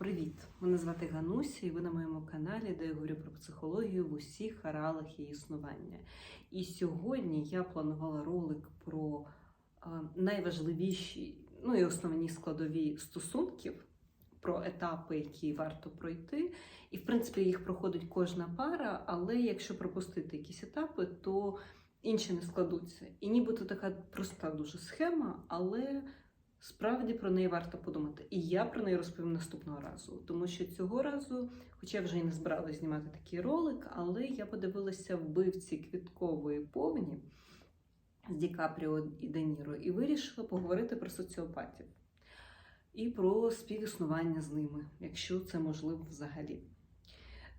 Привіт! Мене звати Гануся, і ви на моєму каналі, де я говорю про психологію в усіх аралах її існування. І сьогодні я планувала ролик про найважливіші, ну і основні складові стосунків, про етапи, які варто пройти. І, в принципі, їх проходить кожна пара, але якщо пропустити якісь етапи, то інші не складуться. І нібито така проста дуже схема, але Справді про неї варто подумати. І я про неї розповім наступного разу, тому що цього разу, хоча я вже і не збиралася знімати такий ролик, але я подивилася вбивці квіткової повні з Ді Капріо і Де Ніро і вирішила поговорити про соціопатів і про співіснування з ними, якщо це можливо взагалі.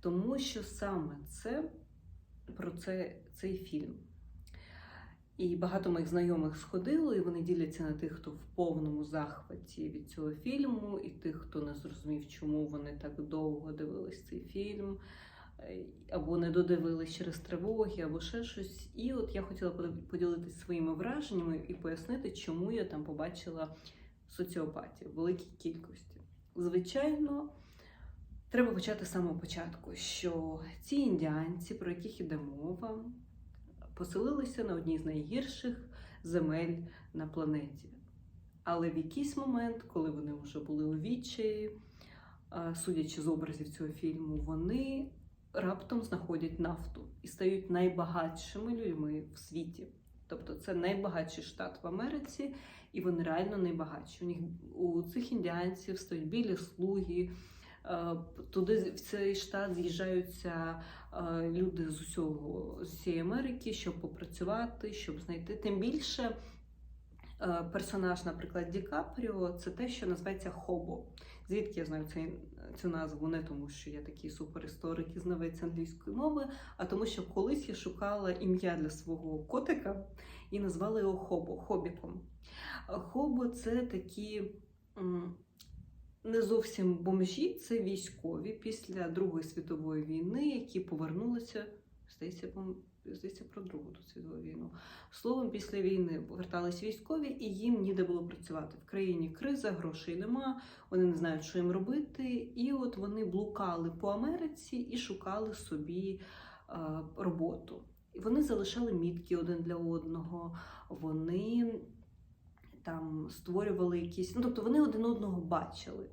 Тому що саме це про це цей фільм. І багато моїх знайомих сходило, і вони діляться на тих, хто в повному захваті від цього фільму, і тих, хто не зрозумів, чому вони так довго дивились цей фільм, е, або не додивились через тривоги, або ще щось. І от я хотіла поділитися своїми враженнями і пояснити, чому я там побачила соціопатів в великій кількості. Звичайно. Треба почати з самого початку, що ці індіанці, про яких іде мова, поселилися на одній з найгірших земель на планеті. Але в якийсь момент, коли вони вже були у відчаї, судячи з образів цього фільму, вони раптом знаходять нафту і стають найбагатшими людьми в світі. Тобто це найбагатший штат в Америці, і вони реально найбагатші. У них у цих індіанців стоять білі слуги. Туди в цей штат з'їжджаються люди з усього з усієї Америки, щоб попрацювати, щоб знайти. Тим більше персонаж, наприклад, Ді Капріо, це те, що називається хобо. Звідки я знаю цей, цю назву? Не тому, що я такий суперісторик і знавець англійської мови, а тому, що колись я шукала ім'я для свого котика і назвала його Хобо, Хобіком. Хобо це такі не зовсім бомжі, це військові після Другої світової війни, які повернулися, здається, здається, про Другу світову війну. Словом, після війни повертались військові, і їм ніде було працювати. В країні криза, грошей нема, вони не знають, що їм робити. І от вони блукали по Америці і шукали собі а, роботу. І вони залишали мітки один для одного. Вони там створювали якісь, ну тобто вони один одного бачили.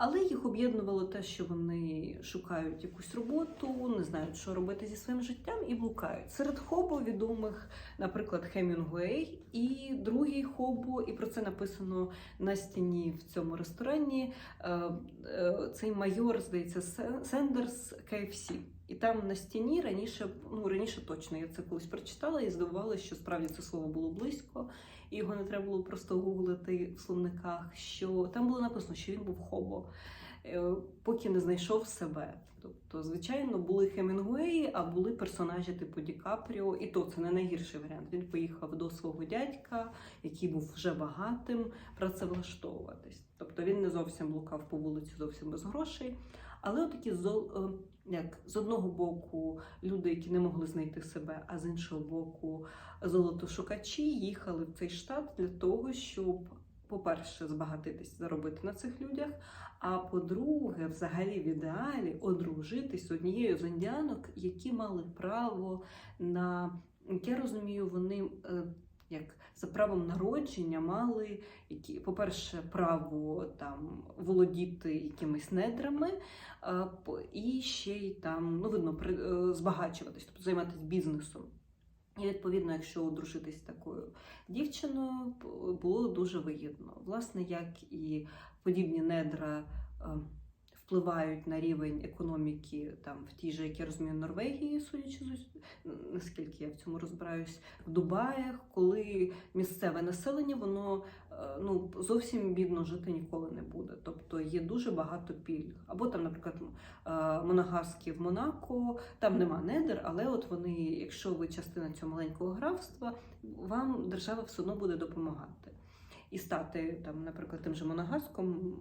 Але їх об'єднувало те, що вони шукають якусь роботу, не знають, що робити зі своїм життям, і блукають. Серед хобо відомих, наприклад, Хемінгуей і другий хобо, і про це написано на стіні в цьому ресторані. Е, е, цей майор, здається, Сендерс KFC. І там на стіні раніше, ну раніше точно я це колись прочитала і здивувалася, що справді це слово було близько, і його не треба було просто гуглити в словниках. Що там було написано, що він був хобо, е, поки не знайшов себе. Тобто, звичайно, були Хемінгуеї, а були персонажі типу Ді Капріо, і то це не найгірший варіант. Він поїхав до свого дядька, який був вже багатим, працевлаштовуватись. Тобто він не зовсім блукав по вулиці, зовсім без грошей. Але отакі зол, е, як з одного боку люди, які не могли знайти себе, а з іншого боку, золотошукачі їхали в цей штат для того, щоб, по-перше, збагатитись, заробити на цих людях. А по-друге, взагалі в ідеалі одружитись однією з індіанок, які мали право на як я розумію, вони е, як за правом народження мали які, по-перше, право там володіти якимись недрами, і ще й там ну видно е, збагачуватись, тобто займатися бізнесом. І відповідно, якщо одружитись такою дівчиною, було дуже вигідно. Власне, як і подібні недра впливають на рівень економіки там в тій же, як я розумію, Норвегії, судячи з наскільки я в цьому розбираюсь, в Дубаях, коли місцеве населення воно е, ну зовсім бідно жити ніколи не буде. Тобто є дуже багато пільг. Або там, наприклад, е, моногарські в Монако, там нема недер, але от вони, якщо ви частина цього маленького графства, вам держава все одно буде допомагати і стати там, наприклад, тим же моногаском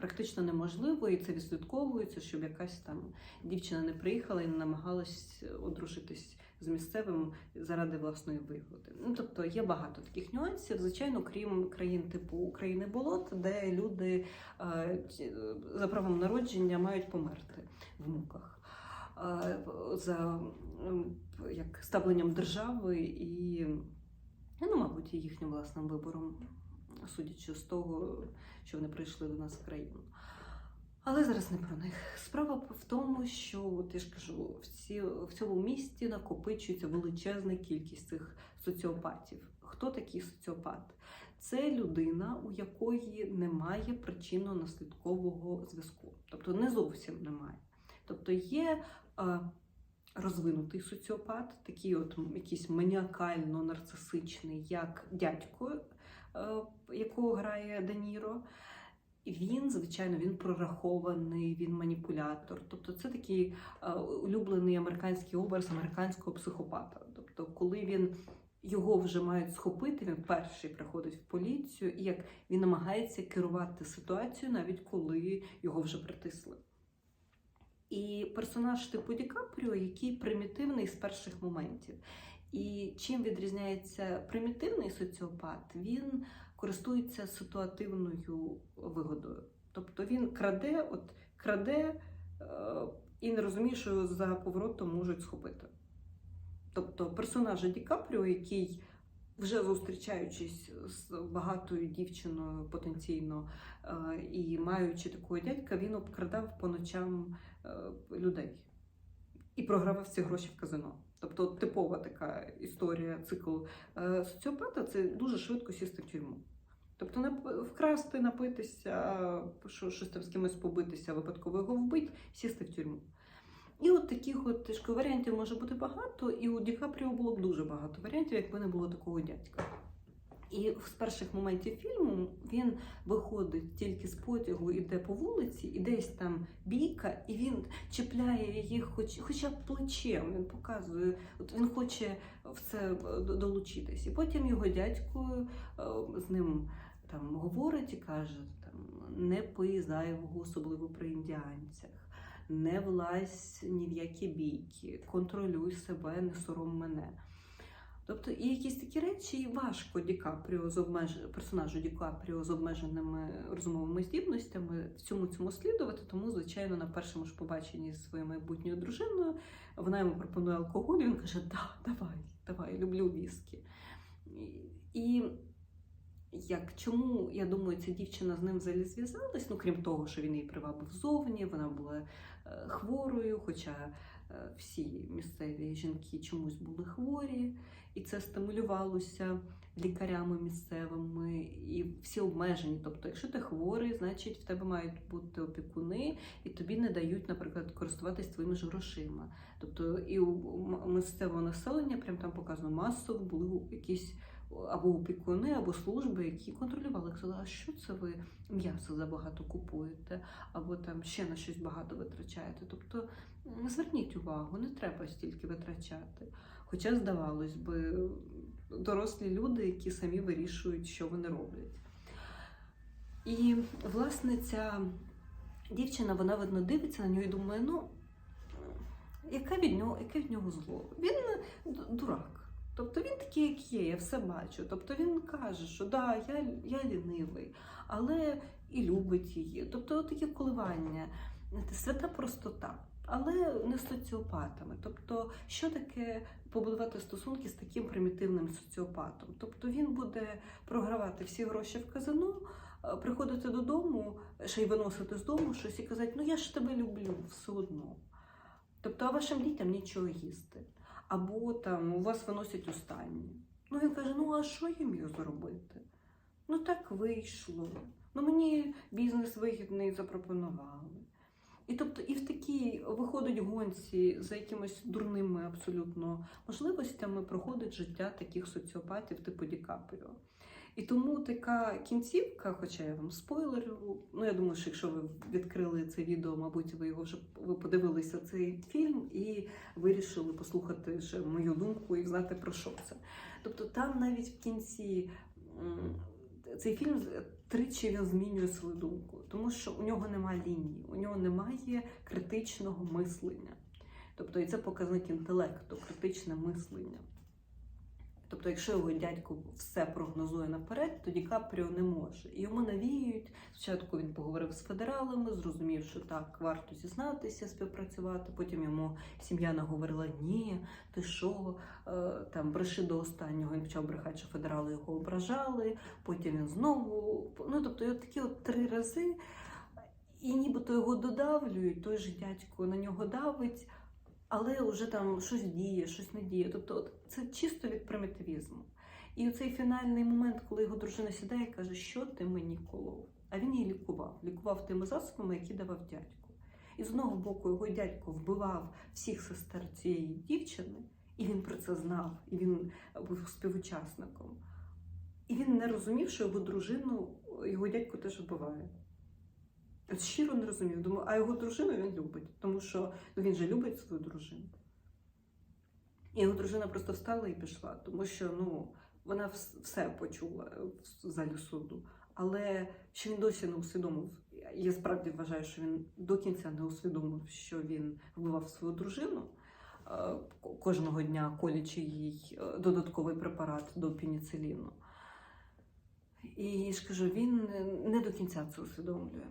практично неможливо, і це відслідковується, щоб якась там дівчина не приїхала і не намагалась одружитись з місцевим заради власної вигоди. Ну тобто є багато таких нюансів. Звичайно, крім країн типу України болот, де люди е, за правом народження мають померти в муках. е, За як ставленням держави і, ну, мабуть, їхнім власним вибором, судячи з того, що вони прийшли до нас в країну. Але зараз не про них. Справа в тому, що от я ж кажу, в, цьому місті накопичується величезна кількість цих соціопатів. Хто такий соціопат? Це людина, у якої немає причинно-наслідкового зв'язку. Тобто не зовсім немає. Тобто є е, розвинутий соціопат, такий от якийсь маніакально-нарцисичний, як дядько, е, якого грає Даніро. Він, звичайно, він прорахований, він маніпулятор. Тобто, це такий е, улюблений американський образ американського психопата. Тобто, коли він його вже мають схопити, він перший приходить в поліцію, і як він намагається керувати ситуацією, навіть коли його вже притисли. І персонаж типу Ді Капріо, який примітивний з перших моментів. І чим відрізняється примітивний соціопат, він користується ситуативною вигодою. Тобто він краде, от краде е, і не розуміє, що за поворотом можуть схопити. Тобто персонажа Ді Капріо, який вже зустрічаючись з багатою дівчиною потенційно е, і маючи такого дядька, він обкрадав по ночам людей і програвав ці гроші в казино. Тобто типова така історія, цикл е, соціопата це дуже швидко сісти в тюрму. Тобто нап- вкрасти, напитися, що щось там з кимось побитися, випадково його вбити, сісти в тюрму. І от таких от ж варіантів може бути багато, і у Ді Капріо було б дуже багато варіантів, якби не було такого дядька. І з перших моментів фільму він виходить тільки з потягу, іде по вулиці, і десь там бійка, і він чіпляє їх, хоч, хоча б плечем. Він показує, от він хоче в це долучитись. І потім його дядько е, з ним там говорить і каже: там, не пий особливо при індіанцях. Не влазь ні в які бійки, контролюй себе, не сором мене. Тобто, і якісь такі речі важко Ді Капріо з обмеж... персонажу Ді Капріо з обмеженими розумовими здібностями в цьому цьому слідувати. Тому, звичайно, на першому ж побаченні зі своєю майбутньою дружиною вона йому пропонує алкоголь. Він каже: Да, давай, давай, люблю віскі. І- як чому я думаю, ця дівчина з ним взагалі зв'язалась? Ну крім того, що він її привабив зовні, вона була е, хворою, хоча всі місцеві жінки чомусь були хворі, і це стимулювалося лікарями місцевими, і всі обмежені. Тобто, якщо ти хворий, значить в тебе мають бути опікуни, і тобі не дають, наприклад, користуватись твоїми ж грошима. Тобто, і у місцевого населення, прям там показано масово, були якісь або опікуни, або служби, які контролювали. Казали, а що це ви м'ясо забагато купуєте, або там ще на щось багато витрачаєте. Тобто зверніть увагу, не треба стільки витрачати. Хоча, здавалось би, дорослі люди, які самі вирішують, що вони роблять. І, власне, ця дівчина, вона видно дивиться на нього і думає, ну, яке від нього, яке від нього зло? Він дурак. Тобто він такий, як є, я все бачу. Тобто він каже, що да, я, я лінивий, але і любить її. Тобто такі коливання, свята простота, але не соціопатами. Тобто, що таке побудувати стосунки з таким примітивним соціопатом? Тобто він буде програвати всі гроші в казино, е, приходити додому, ще й виносити з дому щось і казати, ну я ж тебе люблю все одно. Тобто, а вашим дітям нічого їсти. Або там у вас виносять останні. Ну він каже: ну а що я міг зробити? Ну так вийшло. Ну мені бізнес вигідний запропонували. І тобто, і в такій виходить гонці за якимись дурними абсолютно можливостями проходить життя таких соціопатів типу Ді Капріо. І тому така кінцівка, хоча я вам спойлерю, ну я думаю, що якщо ви відкрили це відео, мабуть, ви його вже ви подивилися цей фільм і вирішили послухати ще мою думку і знати про що це. Тобто там навіть в кінці цей фільм тричі він змінює свою думку, тому що у нього немає лінії, у нього немає критичного мислення. Тобто, і це показник інтелекту, критичне мислення. Тобто, якщо його дядько все прогнозує наперед, то Ді не може. Йому навіюють. Спочатку він поговорив з федералами, зрозумів, що так, варто зізнатися, співпрацювати. Потім йому сім'я наговорила: ні, ти що, е, там бреши до останнього. Він почав брехати, що федерали його ображали. Потім він знову. Ну тобто, от такі от три рази. І нібито його додавлюють, той же дядько на нього давить, але вже там щось діє, щось не діє. Тобто, от це чисто від примітивізму. І оцей фінальний момент, коли його дружина сідає і каже, що ти мені колов? А він її лікував, лікував тими засобами, які давав дядько. І з одного боку його дядько вбивав всіх сестер цієї дівчини, і він про це знав, і він був співучасником. І він не розумів, що його дружину його дядько теж вбиває. Щиро не розумів. Думаю, а його дружину він любить, тому що він же любить свою дружину. І його дружина просто встала і пішла, тому що ну, вона все почула в залі суду. Але що він досі не усвідомив. Я справді вважаю, що він до кінця не усвідомив, що він вбивав свою дружину е, кожного дня, колячи їй е, додатковий препарат до пеніциліну. І ж кажу, він не до кінця це усвідомлює.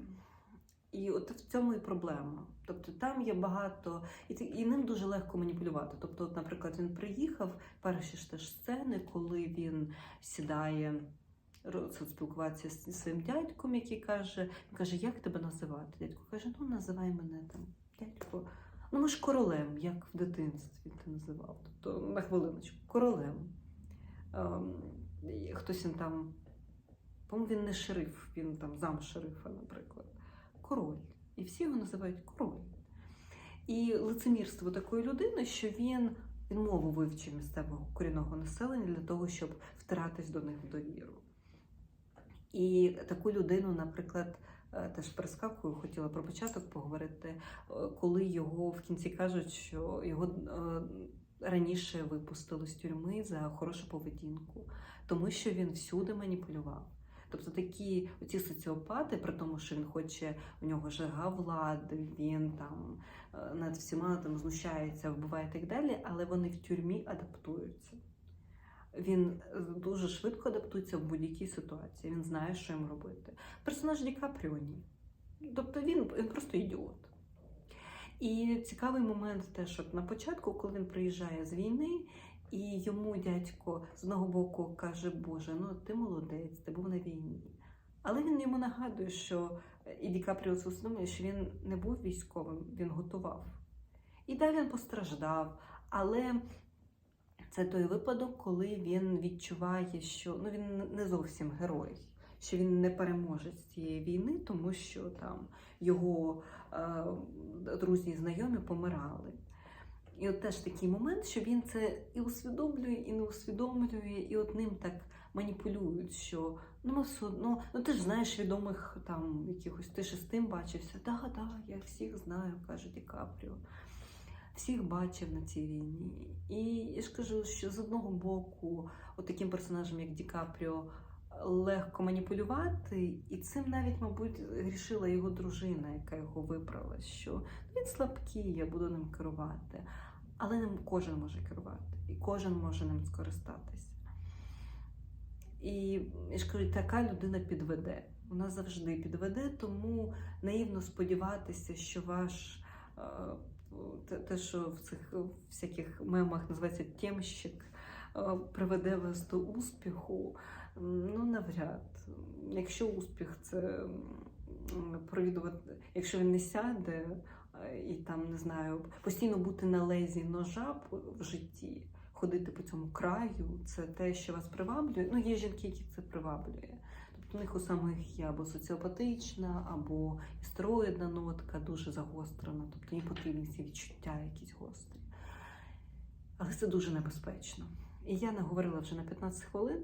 І от в цьому і проблема. Тобто там є багато, і, і ним дуже легко маніпулювати. Тобто, от, наприклад, він приїхав, перші ж теж сцени, коли він сідає спілкуватися з своїм дядьком, який каже, він каже, як тебе називати? Дядько каже, ну називай мене там, дядько. Ну, ми ж королем, як в дитинстві ти називав. Тобто, на хвилиночку, королем. Ем, хтось він там, по-моєму, він не шериф, він там зам шерифа, наприклад король. І всі його називають король. І лицемірство такої людини, що він, мову вивчив місцевого корінного населення для того, щоб втиратись до них в довіру. І таку людину, наприклад, е, теж перескакую, хотіла про початок поговорити, е, коли його в кінці кажуть, що його е, раніше випустили з тюрми за хорошу поведінку, тому що він всюди маніпулював. Тобто такі оці соціопати, при тому, що він хоче, у нього жага влади, він там е, над всіма там знущається, вбиває і так далі, але вони в тюрмі адаптуються. Він е, дуже швидко адаптується в будь-якій ситуації. Він знає, що їм робити. Персонаж Ді Капріо ні. Тобто він, він просто ідіот. І цікавий момент теж от на початку, коли він приїжджає з війни, і йому дядько з одного боку каже, Боже, ну ти молодець, ти був на війні. Але він йому нагадує, що і Ді Капріо усвідомлює, що він не був військовим, він готував. І далі він постраждав, але це той випадок, коли він відчуває, що ну, він не зовсім герой, що він не переможець цієї війни, тому що там його е, друзі і знайомі помирали. І от теж такий момент, що він це і усвідомлює, і не усвідомлює, і от ним так маніпулюють, що ну ми все одно, ну ти ж знаєш відомих там якихось, ти ж з тим бачився. Так, так, я всіх знаю, каже Ді Капріо. Всіх бачив на цій війні. І я ж кажу, що з одного боку, от таким персонажем, як Ді Капріо, легко маніпулювати, і цим навіть, мабуть, грішила його дружина, яка його вибрала, що він слабкий, я буду ним керувати. Але ним кожен може керувати, і кожен може ним скористатися. І я ж кажу, така людина підведе. Вона завжди підведе, тому наївно сподіватися, що ваш е, те, що в цих всяких мемах називається тємщик, е, приведе вас до успіху. Ну, навряд. Якщо успіх це провідувати, якщо він не сяде е, і там не знаю, постійно бути на лезі ножа в житті, ходити по цьому краю, це те, що вас приваблює. Ну, є жінки, які це приваблює. Тобто у них у самих є або соціопатична, або істероїдна нотка, дуже загострена, тобто їм потрібні ці відчуття якісь гострі. Але це дуже небезпечно. І я наговорила вже на 15 хвилин.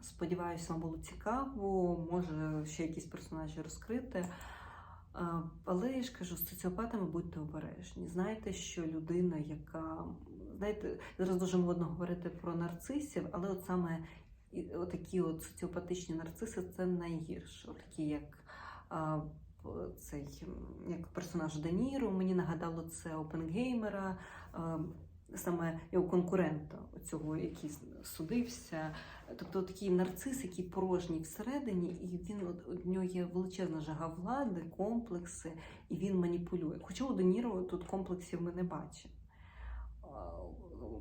Сподіваюся, вам було цікаво, може ще якісь персонажі розкрити. Але я ж кажу, з соціопатами будьте обережні. Знайте, що людина, яка знаєте, зараз дуже модно говорити про нарцисів, але от саме і- отакі от соціопатичні нарциси це найгірше. От такі як е, цей як персонаж Де Ніро. Мені нагадало це Опенгеймера, е, саме його конкурента, цього, який судився. Тобто такий нарцис, який порожній всередині, і він от нього є величезна жага влади, комплекси, і він маніпулює. Хоча у Деніро тут комплексів ми не бачимо.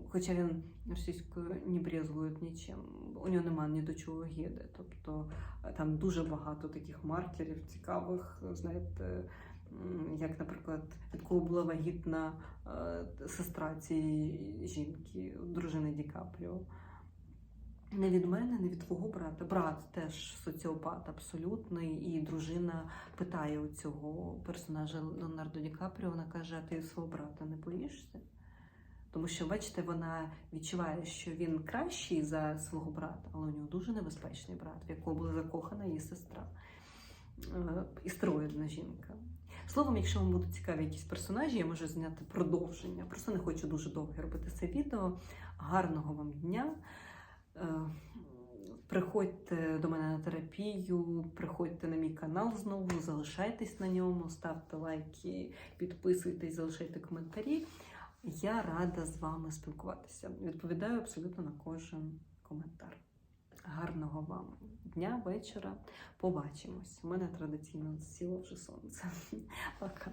Хоча він російською не брезгує нічим. У нього немає ні до чого гіди. Тобто е, там дуже багато таких маркерів цікавих, знаєте, як, наприклад, від кого була вагітна е, сестра цієї жінки, дружини Ді Капріо. Не від мене, не від твого брата. Брат теж соціопат абсолютний, і дружина питає у цього персонажа Леонардо Ді Капріо, вона каже: а ти свого брата не боїшся? Тому що, бачите, вона відчуває, що він кращий за свого брата, але у нього дуже небезпечний брат, в якого була закохана її сестра. Е, Істероїдна жінка. Словом, якщо вам будуть цікаві якісь персонажі, я можу зняти продовження. Просто не хочу дуже довго робити це відео. Гарного вам дня! Е, Приходьте до мене на терапію, приходьте на мій канал знову, залишайтесь на ньому, ставте лайки, підписуйтесь, залишайте коментарі. Я рада з вами спілкуватися. Відповідаю абсолютно на кожен коментар. Гарного вам дня, вечора. Побачимось. У мене традиційно сіло вже сонце. Пока.